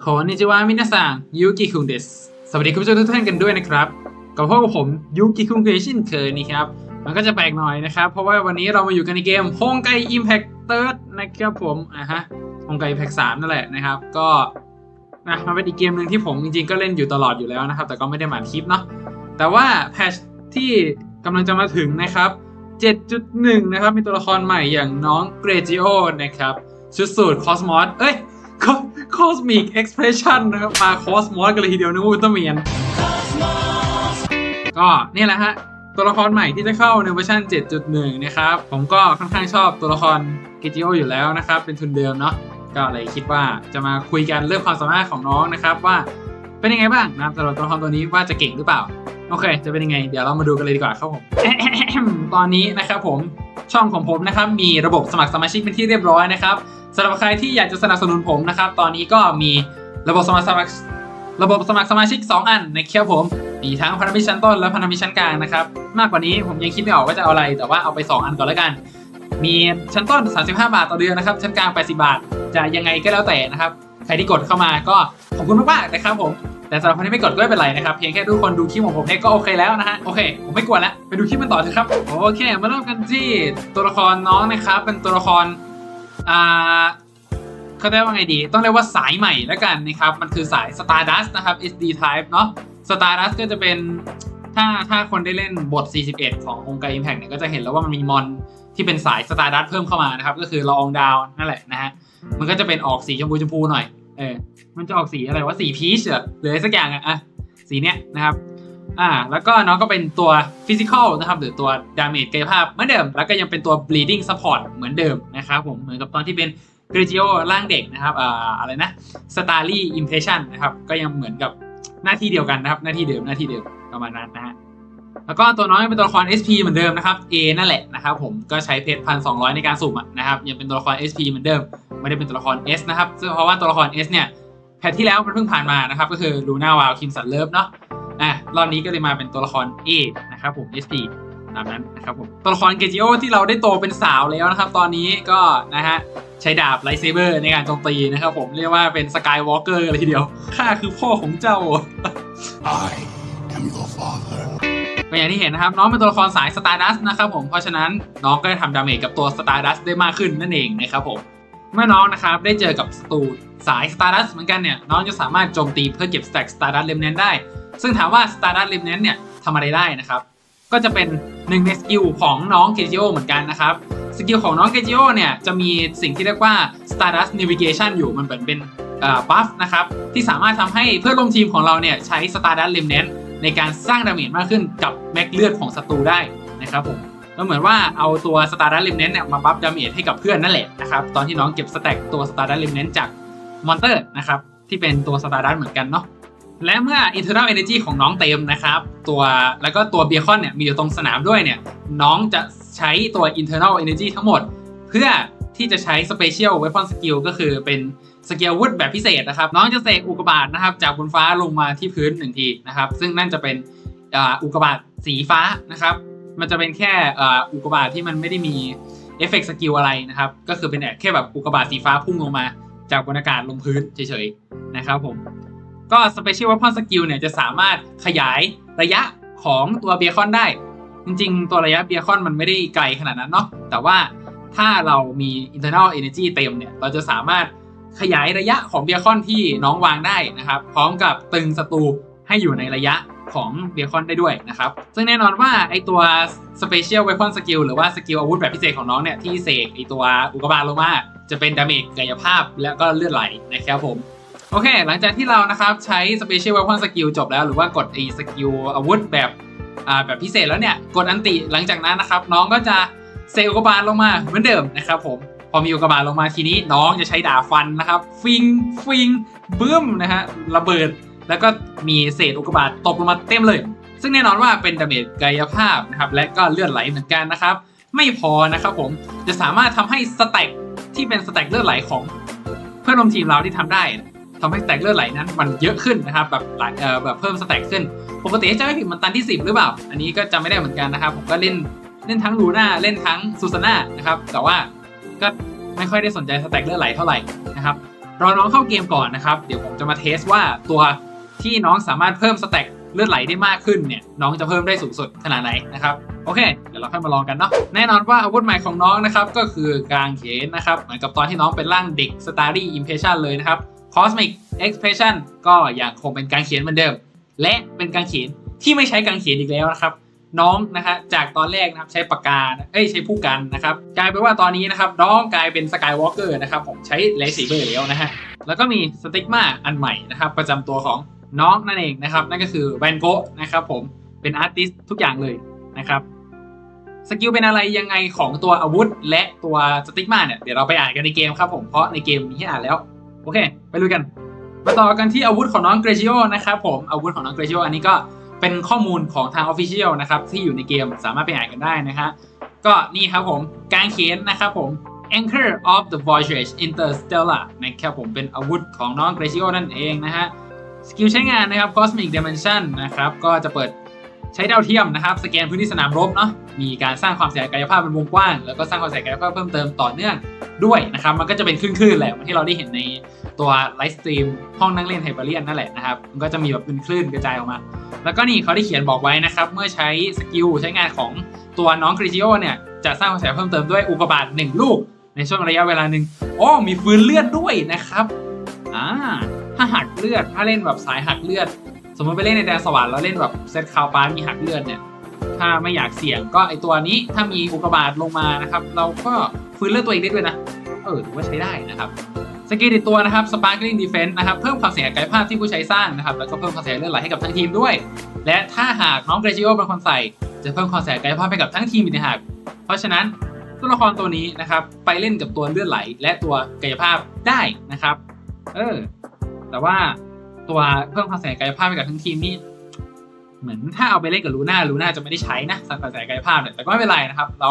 โคนิจิวามินาซังยูกิคุงเดสสวัสดีคุณผู้ชมทุกท่านกันด้วยนะครับกับพวกบผมยูกิคุงเคยเช่นเคยนี่ครับ มันก็จะแปลกหน่อยนะครับ เพราะว่าวันนี้เรามาอยู่กันในเกมฮงไกอิมแพคเติร์ดนะครับผมอะฮะฮงไกอิมแพคสามนั่นแหละนะครับ ก็นะมันเป็นอีกเกมหนึ่งที่ผมจริงๆก็เล่นอยู่ตลอดอยู่แล้วนะครับ แต่ก็ไม่ได้มาคลิปเนาะแต่ว่าแพชที่กำลังจะมาถึงนะครับ 7.1 นะครับ มีตัวละครใหม่อย่างน้องเกรจิโอนะครับ ชุดสูตรคอสมอสเอ้ย คอสมิกเอ็กซ์เพรสชันนะครับมาคอสมอสกันเลยทีเดียวนึกว่าอุลตร้าแมนก็นี่แหละฮะตัวละครใหม่ที่จะเข้าในเวอร์ชัน7.1 นะครับ ผมก็ค่อนข้างชอบตัวละครเกจิโออยู่แล้วนะครับ เป็นทุนเดิมเนาะก็เลยคิดว่าจะมาคุยกันเรื่องความสามารถของน้องนะครับว่าเป็นยังไงบ้างนะครับสำหรับตัวละครตัวนี้ว่าจะเก่งหรือเปล่า โอเค จะเป็นยังไง เดี๋ยวเรามาดูกันเลยดีกว่าครับผมตอนนี้นะครับผมช่องของผมนะครับมีระบบสมัครสมาชิกเป็นที่เรียบร้อยนะครับ สำหรับใครที่อยากจะสนับสนุนผมนะครับ ตอนนี้ก็มีระบบสมัครสมัครระบบสมัครสมาชิก 2 อันในะครับผม มีทั้งพันธมิตรชั้นต้นและพันธมิตรชั้นกลางนะครับ มากกว่านี้ผมยังคิดไม่ออกว่าจะเอาอะไร แต่ว่าเอาไป 2 อันก่อนแล้วกัน มีชั้นต้น 35 บาทต่อเดือนนะครับ ชั้นกลาง 80 บาท จะยังไงก็แล้วแต่นะครับ ใครที่กดเข้ามาก็ขอบคุณมากๆนะครับผม แต่สำหรับคนที่ไม่กดก็ไม่เป็นไรนะครับ เพียงแค่ทุกคนดูคลิปของผมเนี่ยก็โอเคแล้วนะฮะ โอเค ผมไม่กวนแล้ว ไปดูคลิปมันต่อเถอะครับ โอเค มาเริ่มกันที่ตัวละครน้องนะครับ เป็นตัวละคร อ่าเขาเรียกว่าไงดี ต้องเรียกว่าสายใหม่แล้วกันนะครับ มันคือสาย Stardust นะครับ SD Type เนาะ Stardust ก็จะเป็นถ้าถ้าคนได้เล่นบท 41 ขององค์การ Impact เนี่ยก็จะเห็นแล้วว่ามันมีมอนที่เป็นสาย Stardust เพิ่มเข้ามานะครับ ก็คือละอองดาวนั่นแหละนะฮะ มันก็จะเป็นออกสีชมพูชมพูหน่อย เออ มันจะออกสีอะไรว่าสีพีชเหรอหรือสักอย่างอะอะสีเนี้ยนะครับ อ่า แล้วก็น้องก็เป็นตัวฟิสิกอลนะครับหรือตัวดาเมจกายภาพเหมือนเดิม แล้วก็ยังเป็นตัว bleeding support เหมือนเดิมนะครับผมเหมือนกับตอนที่เป็นกริจิโอร่างเด็กนะครับอ่าอะไรนะ Starly Impression นนะครับก็ยังเหมือนกับหน้าที่เดียวกันนะครับ หน้าที่เดิมหน้าที่เดิมประมาณนั้นนะฮะแล้วก็ตัวน้องเป็นตัวละคร SP เหมือนเดิมนะครับ A นั่นแหละนะครับผมก็ใช้เพชรพันสองในการสุ่มนะครับยังเป็นตัวละคร SP เหมือนเดิม ไม่ได้เป็นตัวละคร S นะครับซึ่งเพราะว่าตัวละคร S เนี่ยแพทที่แล้วมันเพิ่งผ่านมานะครับก็คือลูน่าวาวคิมสันเลิฟเนาะ อะรอบนี้ก็เลยมาเป็นตัวละคร A นะครับผม SP ตามนั้นนะครับผมตัวละครเกจิโอที่เราได้โตเป็นสาวแล้วนะครับ ตอนนี้ก็นะฮะใช้ดาบไลท์เซเบอร์ในการโจมตีนะครับผมเรียกว่าเป็นสกายวอล์กเกอร์เลยทีเดียวข้าคือพ่อของเจ้า I am your father. ก็อย่างที่เห็นนะครับ น้องเป็นตัวละครสาย Stardust นะครับผมเพราะฉะนั้นน้องก็จะทำดาเมจกับตัว Stardust ได้มากขึ้นนั่นเองนะครับผม เมื่อน้องนะครับได้เจอกับศัตรูสาย Stardust เหมือนกันเนี่ย น้องจะสามารถโจมตีเพื่อเก็บ stack Stardust Remnant ได้ ซึ่งถามว่า Stardust Remnant เนี่ยทำอะไรได้นะครับ ก็จะเป็นหนึ่งในสกิลของน้องเกจิโอเหมือนกันนะครับ สกิลของน้องเกจิโอเนี่ยจะมีสิ่งที่เรียกว่า Stardust Navigation อยู่มันเหมือนเป็นบัฟนะครับที่สามารถทำให้เพื่อนร่วมทีมของเราเนี่ยใช้ Stardust Remnant ในการสร้างดาเมจมากขึ้นกับแม็กเลือดของศัตรูได้นะครับผม ก็เหมือนว่าเอาตัว Stardust Remnant เนี่ยมาบัฟดาเมจให้กับเพื่อนนั่นแหละนะครับตอนที่น้องเก็บสแต็กตัว Stardust Remnant จากมอนเตอร์นะครับที่เป็นตัว Stardust เหมือนกันเนาะและเมื่อ internal energy ของน้องเต็มนะครับตัวแล้วก็ตัวเบียคอนเนี่ยมีอยู่ตรงสนามด้วยเนี่ยน้องจะใช้ตัว internal energy ทั้งหมด เพื่อที่จะใช้ special weapon skill ก็คือเป็นสเกลวุธแบบพิเศษนะครับ น้องจะเสกอุกกาบาตนะครับ จากบนฟ้าลงมาที่พื้นหนึ่งทีนะครับ ซึ่งนั่นจะเป็นอุกบาตสีฟ้านะครับ มันจะเป็นแค่อากกาบาตที่มันไม่ได้มีเอฟเฟกต์สกิลอะไรนะครับ ก็คือเป็นแค่แบบอุกกาบาตสีฟ้าพุ่งลงมา จากบนอากาศลงพื้นเฉยๆนะครับผมก็ Special Weapon Skill เนี่ยจะสามารถขยายระยะของตัวเบียคอนได้ จริงๆ ตัวระยะเบียคอนมันไม่ได้ไกลขนาดนั้นเนาะแต่ว่าถ้าเรามี internal energy เต็มเนี่ย เราจะสามารถขยายระยะของเบียคอนที่น้องวางได้นะครับ พร้อมกับตึงศัตรูให้อยู่ในระยะ ของเบียคอนได้ด้วยนะครับ ซึ่งแน่นอนว่าไอตัว Special Weapon Skill หรือว่าสกิลอาวุธแบบพิเศษของน้องเนี่ย ที่เสกไอตัวอุกกาบาตลงมาจะเป็นดาเมจกายภาพและก็เลือดไหลนะครับผมโอเค หลังจากที่เรานะครับใช้ Special Weapon Skill จบแล้ว หรือว่ากดไอสกิลอาวุธแบบอ่าแบบพิเศษแล้วเนี่ย กดอันติหลังจากนั้นนะครับ น้องก็จะเซลลกบาลลงมาเหมือนเดิมนะครับผม พอมีอุกบาตลงมาทีนี้น้องจะใช้ดาฟันนะครับ ฟิง ฟิงบึ้มนะฮะระเบิด แล้วก็มีเศษอุกกาบาตตกลงมาเต็มเลย ซึ่งแน่นอนว่าเป็นดาเมจกายภาพนะครับ และก็เลือดไหลเหมือนกันนะครับ ไม่พอนะครับผมจะสามารถทำให้สแต็กที่เป็นสแต็กเลือดไหลของเพื่อนร่วมทีมเราที่ทำได้ทำให้สแต็กเลือดไหลนั้น มันเยอะขึ้นนะครับแบบเอ่อแบบเพิ่มสแต็กขึ้น ปกติจะไม่ผิดมันตันที่ 10 หรือเปล่า อันนี้ก็จำไม่ได้เหมือนกันนะครับ ผมก็เล่นเล่นทั้งลูน่าเล่นทั้งซูซาน่านะครับแต่ว่าก็ไม่ค่อยได้สนใจสแต็กเลือดไหลเท่าไหร่นะครับรอน้องเข้าเกมก่อนนะครับ เดี๋ยวผมจะมาเทสว่าตัว ที่น้องสามารถเพิ่มสแต็กเลือดไหลได้มากขึ้นเนี่ยน้องจะเพิ่มได้สูงสุดขนาดไหนนะครับโอเค เดี๋ยวเราค่อยมาลองกันเนาะแน่นอนว่าอาวุธใหม่ของน้องนะครับก็คือกางเขนนะครับเหมือนกับตอนที่น้องเป็นร่างเด็ก Starry Impression เลยนะครับ Cosmic Expression ก็ยังคงเป็นกางเขนเหมือนเดิม และเป็นกางเขนที่ไม่ใช้กางเขนอีกแล้วนะครับ น้องนะฮะจากตอนแรกนะครับใช้ปากกาเอ้ยใช้ผู้กันนะครับกลายเป็นว่าตอนนี้นะครับน้องกลายเป็นสกายวอล์กเกอร์นะครับผมใช้เลสีเบอร์แล้วนะฮะแล้วก็มีสติ๊กมาอันใหม่นะครับประจำตัวของ น้องนั่นเองนะครับ นั่นก็คือแวนโกะนะครับผมเป็นอาร์ติสทุกอย่างเลยนะครับสกิลเป็นอะไรยังไงของตัวอาวุธ และตัวสติ๊กมาเนี่ยเดี๋ยวเราไปอ่านกันในเกมครับผมเพราะในเกมมีให้อ่านแล้ว โอเค ไปลุยกัน มาต่อกันที่อาวุธของน้องเกรจิโอนะครับผมอาวุธของน้องเกรจิโออันนี้ก็เป็นข้อมูลของทาง Official นะครับที่อยู่ในเกมสามารถไปอ่านกันได้นะฮะก็นี่ครับผมกางเขนนะครับผม Anchor of the Voyage Interstellar นะครับผมเป็นอาวุธของน้องเกรจิโอนั่นเองนะฮะ สกิลใช้งานนะครับ Cosmic Dimension นะครับ ก็จะเปิดใช้ดาวเทียมนะครับ สแกนพื้นที่สนามรบเนาะมีการสร้างความเสียกายภาพเป็นวงกว้าง แล้วก็สร้างความเสียกายภาพเพิ่มเติมต่อเนื่องด้วยนะครับ มันก็จะเป็นคลื่นๆแหละที่เราได้เห็นในตัวไลฟ์สตรีมห้องนั่งเล่นไฮเปอร์เลียนนั่นแหละนะครับ มันก็จะมีแบบเป็นคลื่นกระจายออกมา แล้วก็นี่เขาได้เขียนบอกไว้นะครับ เมื่อใช้สกิลใช้งานของตัวน้องกริจิโอเนี่ย จะสร้างความเสียเพิ่มเติมด้วยอุกกาบาตหนึ่งลูก ในช่วงระยะเวลาหนึ่งโอ้มีฟื้นเลือดด้วยนะครับ ถ้าหักเลือด ถ้าเล่นแบบสายหักเลือด สมมติไปเล่นในแดนสวรรค์แล้วเล่นแบบเซตคาวปาร์มีหักเลือดเนี่ย ถ้าไม่อยากเสี่ยงก็ไอตัวนี้ถ้ามีอุกกาบาตลงมานะครับ เราก็ฟื้นเลือดตัวเองได้ด้วยนะ เออถือว่าใช้ได้นะครับสกิลติดตัวนะครับ Sparkling Defense นะครับ เพิ่มความเสียหายกายภาพที่ผู้ใช้สร้างนะครับ แล้วก็เพิ่มความเสียหายเลือดไหลให้กับทั้งทีมด้วย และถ้าหากน้องเกรจิโอเป็นคนใส่ จะเพิ่มความเสียหายกายภาพให้กับทั้งทีมอีกหากเพราะฉะนั้นตัวละครตัวนี้นะครับ ไปเล่นกับตัวเลือดไหล และตัวกายภาพได้นะครับ เออ แต่ว่าตัวเพิ่มความเสียกายภาพให้กับทั้งทีมนี่เหมือนถ้าเอาไปเล่นกับลูน่าลูน่าจะไม่ได้ใช้นะสังกัดสายกายภาพเนี่ยแต่ก็ไม่เป็นไรนะครับ เรา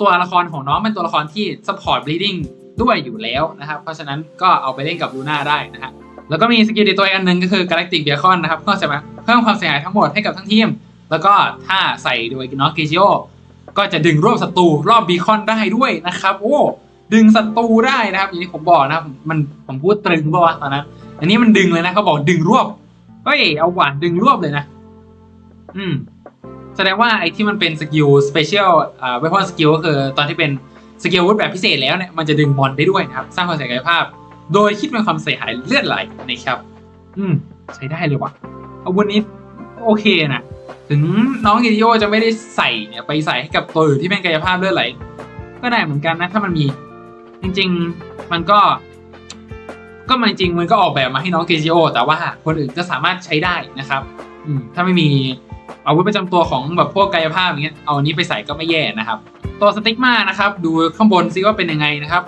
ตัวละครของน้องเป็นตัวละครที่ support bleeding ด้วยอยู่แล้วนะครับ เพราะฉะนั้นก็เอาไปเล่นกับลูน่าได้นะฮะแล้วก็มีสกิลตัวอีกอันหนึ่งก็คือ galactic beacon นะครับก็จะมาเพิ่มความเสียหายทั้งหมดให้กับทั้งทีม แล้วก็ถ้าใส่โดยน้องกิจิโอก็จะดึงรวบศัตรูรอบบีคอนได้ด้วยนะครับ โอ้ ดึงศัตรูได้นะครับ อย่างที่ผมบอกนะครับมันผมพูดตรึงป่าวะตอนนั้นอันนี้มันดึงเลยนะเขาบอกดึงรวบเฮ้ยเอาหวานดึงรวบเลยนะ อืมแสดงว่าไอ้ที่มันเป็นสกิลสเปเชียลอ่าเวพอนสกิลก็คือตอนที่เป็นสกิลวุธแบบพิเศษแล้วเนี่ยมันจะดึงมอนได้ด้วยนะครับ สร้างความเสียหายกายภาพ โดยคิดเป็นความเสียหายเลือดไหลนะครับ อืมใช้ได้เลยว่ะอาวุธนี้โอเคนะถึงน้องกิติโยจะไม่ได้ใส่เนี่ยไปใส่ให้กับตัวอื่นที่เป็นกายภาพเลือดไหลก็ได้เหมือนกันนะถ้ามันมี จริง ๆ มันก็ ก็มันจริงมันก็ออกแบบมาให้น้องเกจิโอแต่ว่าคนอื่นก็สามารถใช้ได้นะครับ อืมถ้าไม่มีอาวุธประจำตัวของแบบพวกกายภาพอย่างเงี้ยเอาอันนี้ไปใส่ก็ไม่แย่นะครับ ตัวสติ๊กมานะครับ ดูข้างบนซิว่าเป็นยังไงนะครับ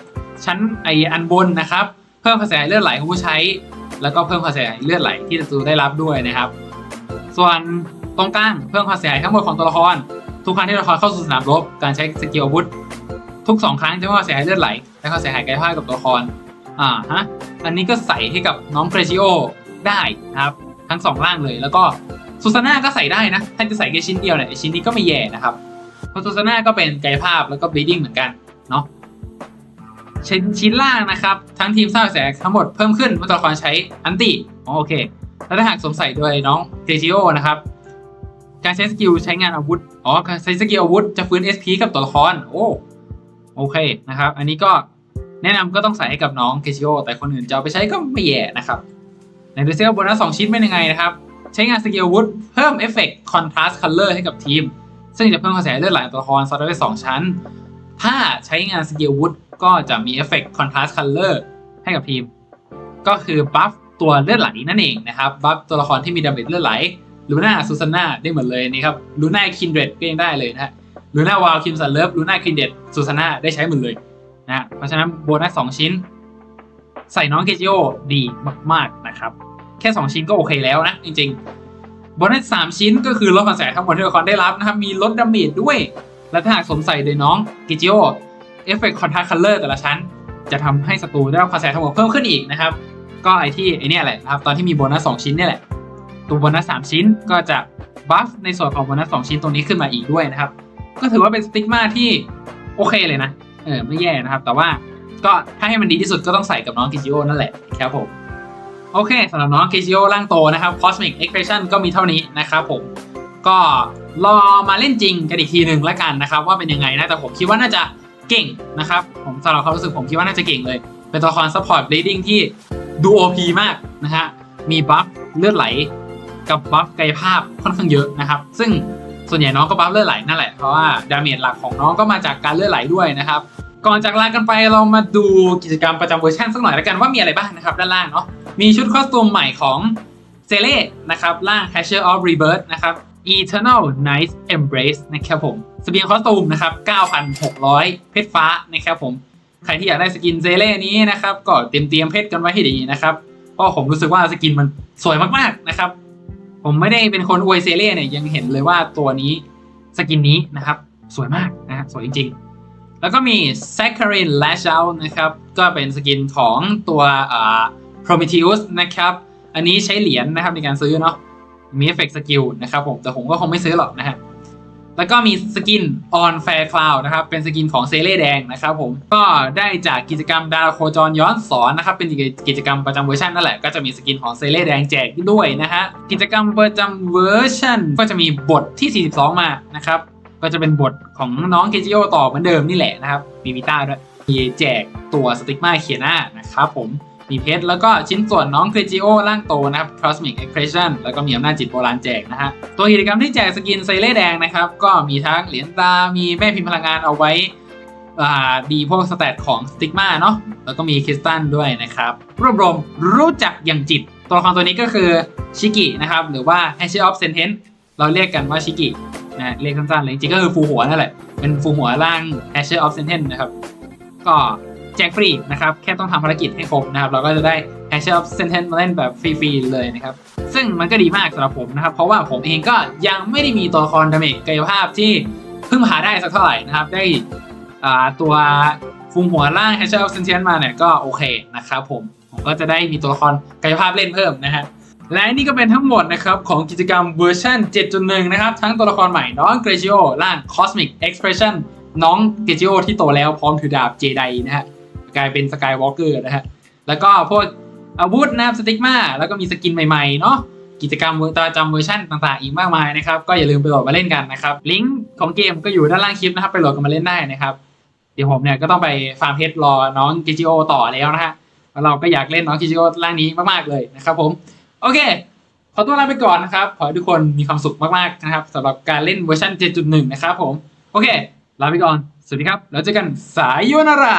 ชั้นไออันบนนะครับ เพิ่มความเสียหายเลือดไหลของผู้ใช้ แล้วก็เพิ่มความเสียหายเลือดไหลที่ศัตรูได้รับด้วยนะครับ ส่วนตรงกลางเพิ่มความเสียหายทั้งหมดของตัวละคร ทุกครั้งที่ตัวละครเข้าสู่สนามรบการใช้สกิลอาวุธ ทุกสองครั้งจะเพิ่มความเสียหายเลือดไหล และความเสียหายกายภาพกับตัวละครอ่าฮะอันนี้ก็ใส่ให้กับน้องเกรจิโอได้นะครับ ทั้งสองร่างเลยแล้วก็ซูซาน่าก็ใส่ได้นะ ถ้าจะใส่แค่ชิ้นเดียวเนี่ยชิ้นนี้ก็ไม่แย่นะครับเพราะซูซาน่าก็เป็นกายภาพแล้วก็ bleeding เหมือนกันเนาะชิ้นชิ้นล่างนะครับ ทั้งทีมสร้างแสงทั้งหมดเพิ่มขึ้นเมื่อตัวละครใช้อันติอ๋อโอเค แล้วถ้าหากสวมใส่โดยน้องเกรจิโอนะครับการใช้สกิลใช้งานอาวุธ อ๋อ การใช้สกิลอาวุธจะฟื้น SP กับตัวละคร โอ้ โอเคนะครับ อันนี้ก็ แนะนำก็ต้องใส่ให้กับน้องเกจิโอแต่คนอื่นจะเอาไปใช้ก็ไม่แย่นะครับในดูเซลโบนัสสองชิ้นเป็นยังไงนะครับ ใช้งานสกิลวุธเพิ่มเอฟเฟกต์คอนทราสต์คัลเลอร์ให้กับทีม ซึ่งจะเพิ่มความเสียหายเลือดไหลตัวละครซัดได้สองชั้น ถ้าใช้งานสกิลวุธก็จะมีเอฟเฟกต์คอนทราสต์คัลเลอร์ให้กับทีม ก็คือบัฟตัวเลือดไหลนั่นเองนะครับบัฟตัวละครที่มีดาเมจเลือดไหลลูน่าซูซาน่าได้หมดเลยนี่ครับลูน่าคินเดรดก็ยังได้เลยนะฮะลูน่าวาวคิมสันเลิฟลูน่าคินเดรดซูซาน่าได้ใช้หมดเลย นะเพราะฉะนั้นโบนัสสองชิ้น ใส่น้องเกจิโอดีมาก ๆ นะครับ แค่ 2 ชิ้นก็โอเคแล้วนะ จริง ๆ โบนัสสามชิ้นก็คือลดความเสียหายทั้งหมดที่ตัวละครได้รับนะครับ มีลดดาเมจด้วย และถ้าหากสมใส่โดยน้องกิจิโอเอฟเฟกต์คอนทราคัลเลอร์แต่ละชั้น จะทำให้ศัตรูได้รับความเสียหายทั้งหมดเพิ่มขึ้นอีกนะครับ ก็ไอที่ไอเนี่ยแหละนะครับตอนที่มีโบนัสสองชิ้นเนี่ยแหละตัวโบนัสสามชิ้นก็จะบัฟในส่วนของโบนัสสองชิ้นตรงนี้ขึ้นมาอีกด้วยนะครับก็ถือว่าเป็นสติ๊กมาที่โอเคเลยนะ เออไม่แย่นะครับ แต่ว่าก็ถ้าให้มันดีที่สุดก็ต้องใส่กับน้องกิจิโอนั่นแหละครับผม โอเคสำหรับน้องกิจิโอร่างโตนะครับ Cosmic Expression ก็มีเท่านี้นะครับผมก็รอมาเล่นจริงกันอีกทีหนึ่งแล้วกันนะครับ ว่าเป็นยังไงนะแต่ผมคิดว่าน่าจะเก่งนะครับ ผมสำหรับความรู้สึกผมคิดว่าน่าจะเก่งเลย เป็นตัวละคร Support Bleeding ที่ดู OP มากนะฮะมีบัฟเลือดไหลกับบัฟกายภาพค่อนข้างเยอะนะครับ ซึ่งส่วนใหญ่น้องก็บัฟเลือดไหลนั่นแหละเพราะว่าดาเมจหลักของน้องก็มาจากการเลือดไหลด้วยนะครับ ก่อนจากลากันไปเรามาดูกิจกรรมประจำเวอร์ชันสักหน่อยแล้วกันว่ามีอะไรบ้างนะครับด้านล่างเนาะมีชุดคอสตูมใหม่ของเซเล่นะครับร่าง Catcher of Rebirth นะครับ Eternal Night Embrace นะครับผมสเบียงคอสตูมนะครับ 9,600 เพชรฟ้านะครับผมใครที่อยากได้สกินเซเล่นี้นะครับก็เตรียมเตรียมเพชรกันไว้ให้ดีนะครับเพราะผมรู้สึกว่าสกินมันสวยมากๆนะครับ ผมไม่ได้เป็นคนอวยเซเล่เนี่ยยังเห็นเลยว่าตัวนี้สกินนี้นะครับ สวยมากนะฮะสวยจริงๆ แล้วก็มี s a c h a r i n Lash Out นะครับ ก็เป็นสกินของตัว Prometheus นะครับ อันนี้ใช้เหรียญนะครับในการซื้อเนาะ มีเอฟเฟกต์สกิลนะครับผม แต่ผมก็คงไม่ซื้อหรอกนะฮะ แล้วก็มีสกิน On Fair Cloud นะครับ เป็นสกินของเซเล่แดงนะครับผม ก็ได้จากกิจกรรมดาราโคจรย้อนสอนนะครับ เป็นกิจกรรมประจำเวอร์ชันนั่นแหละ ก็จะมีสกินของเซเล่แดงแจกด้วยนะฮะ กิจกรรมประจำเวอร์ชันก็จะมีบทที่ 42 มานะครับ ก็จะเป็นบทของน้องเกจิโอต่อเหมือนเดิมนี่แหละนะครับ มีวิต้าด้วยมีแจกตัวสติกมาเคียนานะครับผมมีเพชรแล้วก็ชิ้นส่วนน้องเคจิโอร่างโตนะครับ Cosmic Expression แล้วก็มีอำนาจจิตโบราณแจกนะฮะ ตัวกิจกรรมที่แจกสกินไซเล่แดงนะครับ ก็มีทั้งเหรียญตา มีแม่พิมพ์พลังงานเอาไว้ดีพวกสแตทของสติกมาเนาะแล้วก็มีคริสตัลด้วยนะครับ รวบรวมรู้จักอย่างจิต ตัวละครตัวนี้ก็คือชิกินะครับ หรือว่า h a s h of Sentence เราเรียกกันว่าชิกิ นะเรียกสั้นๆเลยจริงๆก็คือฟูหัวนั่นแหละ เป็นฟูหัวร่าง a s h of s e n t e n นะครับ ก็แจกฟรีนะครับ แค่ต้องทำภารกิจให้ครบนะครับ เราก็จะได้ a s h of s e n t e n มาเล่นแบบฟรีๆเลยนะครับ ซึ่งมันก็ดีมากสำหรับผมนะครับ เพราะว่าผมเองก็ยังไม่ได้มีตัวละครดาเมจกายภาพที่เพิ่งหาได้สักเท่าไหร่นะครับ ได้ตัวฟุมหัวล่าง a s h of s e n t e n มาเนี่ยก็โอเคนะครับผม ผมก็จะได้มีตัวละครกายภาพเล่นเพิ่มนะฮะ และนี่ก็เป็นทั้งหมดนะครับของกิจกรรมเวอร์ชัน7.1 นะครับ ทั้งตัวละครใหม่น้องเกรจิโอร่าง Cosmic Expression น้องเกรจิโอที่โตแล้วพร้อมถือดาบเจไดนะฮะกลายเป็นสกายวอล์กเกอร์นะฮะแล้วก็พวกอาวุธนะครับสติกมาแล้วก็มีสกินใหม่ๆเนาะกิจกรรมประจำเวอร์ชันต่างๆ อีกมากมายนะครับก็อย่าลืมไปโหลดมาเล่นกันนะครับลิงก์ของเกมก็อยู่ด้านล่างคลิปนะครับไปโหลดกันมาเล่นได้นะครับเดี๋ยวผมเนี่ยก็ต้องไปฟาร์มเพชรรอน้องกิจิโอต่อแล้วนะฮะเราก็อยากเล่นน้องกิจิโอร่างนี้มากๆเลยนะครับผม โอเค ขอตัวลาไปก่อนนะครับ ขอให้ทุกคนมีความสุขมากๆนะครับสำหรับการเล่นเวอร์ชัน7.1 นะครับผม โอเค ลาไปก่อน สวัสดีครับ แล้วเจอกันสายโยนารา